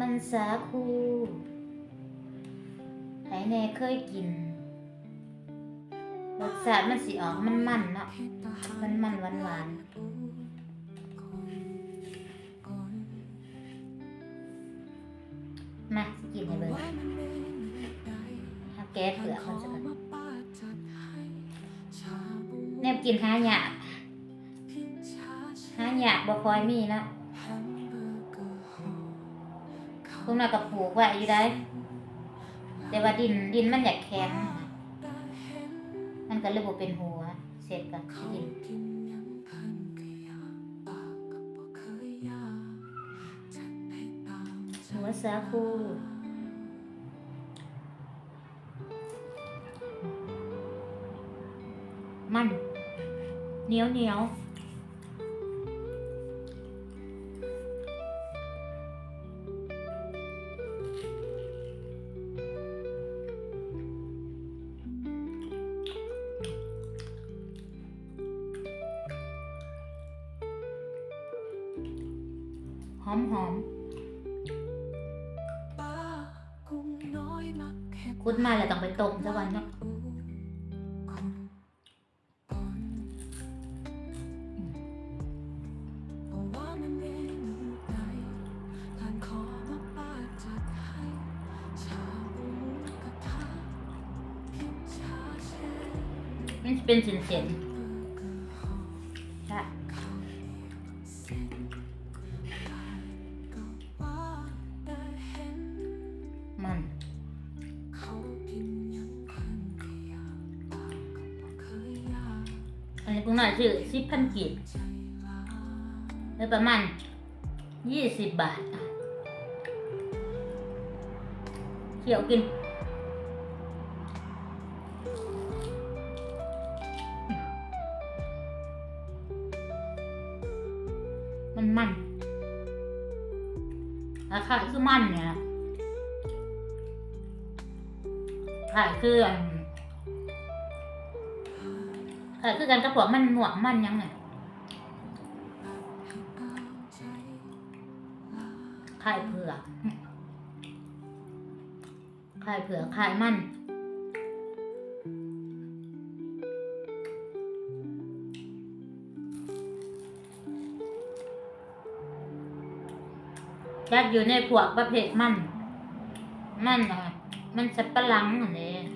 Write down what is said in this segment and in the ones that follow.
มันสาคูไผแน่เคยกินรสชาติมันสิออกมันมันเนาะมันมันหวานหวานมาสิกินให้เบิ่งเอาแก้เปลือกมันสักก่อนแนบกินหาหยากหาหยากบ่คอยมีเนาะ พวกนั้นก็ปลูกไว้อยู่ได้ แต่ว่าดินดินมันอยากแข็ง มันก็เลยบ่เป็นหัว เสร็จก็กินหัวสาคูมันเหนียวเหนียว อมหอมคุดมาแล้วต้องไปต้มสักวันเนาะมันจะเป็นเส้นๆ อันนี้พวกน่าชื่อสิบพันกีบแล้วประมาณยี่สิบบาทเขี่ยวกินมันมันราคาคือมันเนี่ยขายคือ อันเออคือกันกับพวกมันหนวกมันยังไงไข่เผือกไข่เผือกไข่มันยัดอยู่ในพวกประเภทมัน มันอะมันสับปะหลังอันนี้มั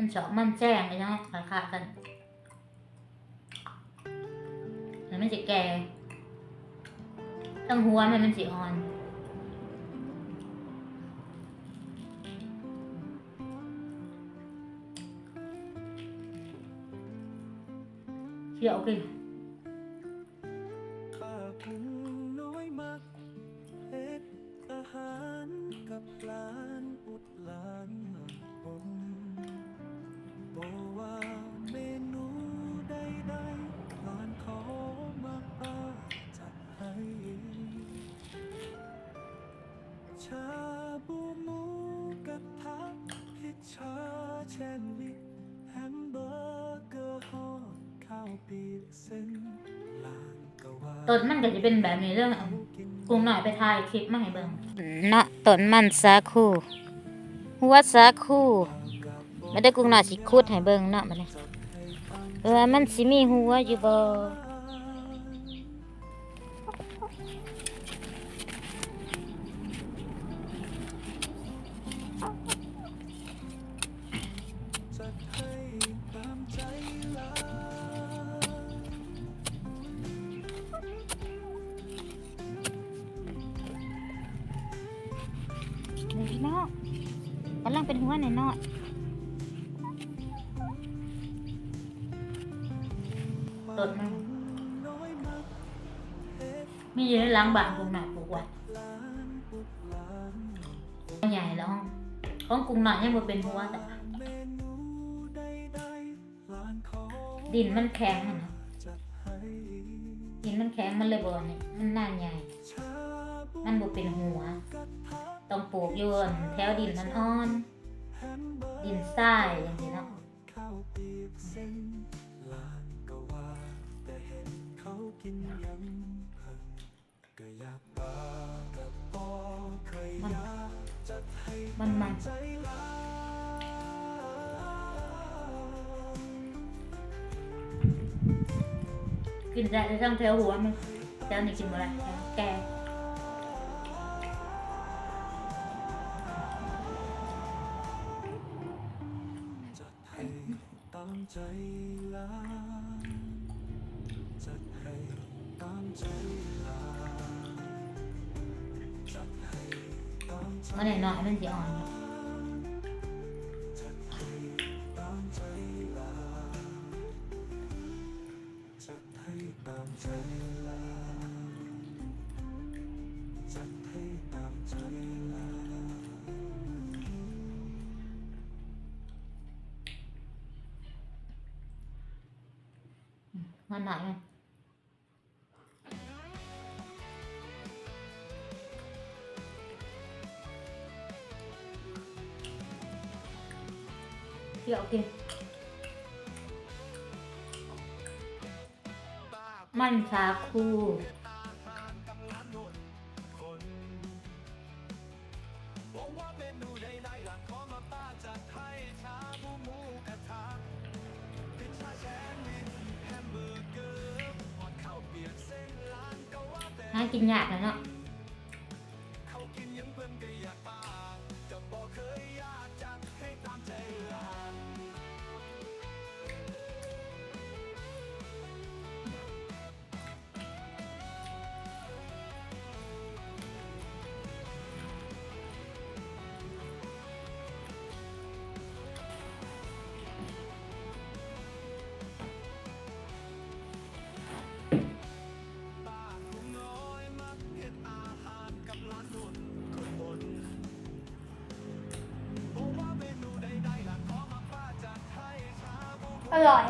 มันเจาะมันแจ้งเลยเนาะราคากันแล้วมันจะแก่ตั้งหัวมันมันสีอ่อนเขียวกิน ชาบูหมูกระทะพิชชาแชนด์วิชแฮมเบอร์เกอร์ฮอทข้าวปีกเส้นหลานก็ว่าต้นมันก็จะเป็นแบบนี้เรื่องกรุงหน่อยไปถ่ายคลิปมาให้เบิ่งเนาะต้นมันสาคูหัวสาคูไม่ได้กรุงหน่อยสิคูดให้เบิ่งเนาะบัดนี้เออมันสิมีหัวอยู่บ่ เป็นหัวหน่อยเนาะต้นนน้อยมักเฮ็ดมีอยู่ในหลังบ้านกรุงหน่อยปลูกไว้หลานอุดหลานใหญ่แล้วของกรุงหน่อยยังบ่เป็นหัวแต่ดินมันแข็งนะดินมันแข็งมันเลยบ่นี่มันน่าใหญ่ มันบ่เป็นหัว ต้องปลูกอยู่อั่นแถวดินมันอ่อนอร์ ดินทรายอย่างนี้เนาะข้าวปีกเส้นหลานก็ว่าแต่เห็นเขากินยังเพิ่นก็อยากปาแต่บ่เคยมันมันมันกินได้จะต้องเทหัวมันเจ้านี่กินอะไรแก ใจลาจัดให้ตามใจลาจัดให้ตามใจมันหน่อยๆมันจะอ่อนอยู่จะให้ตามใจลาจัดให้ตามใจ มันหน่อยมันเดี๋ยวกินมันชาคูบอกว่าเมนูใดๆหลังขอมาป้าจัดให้ชาบูหมู หากินยากนะเนาะ อร่อย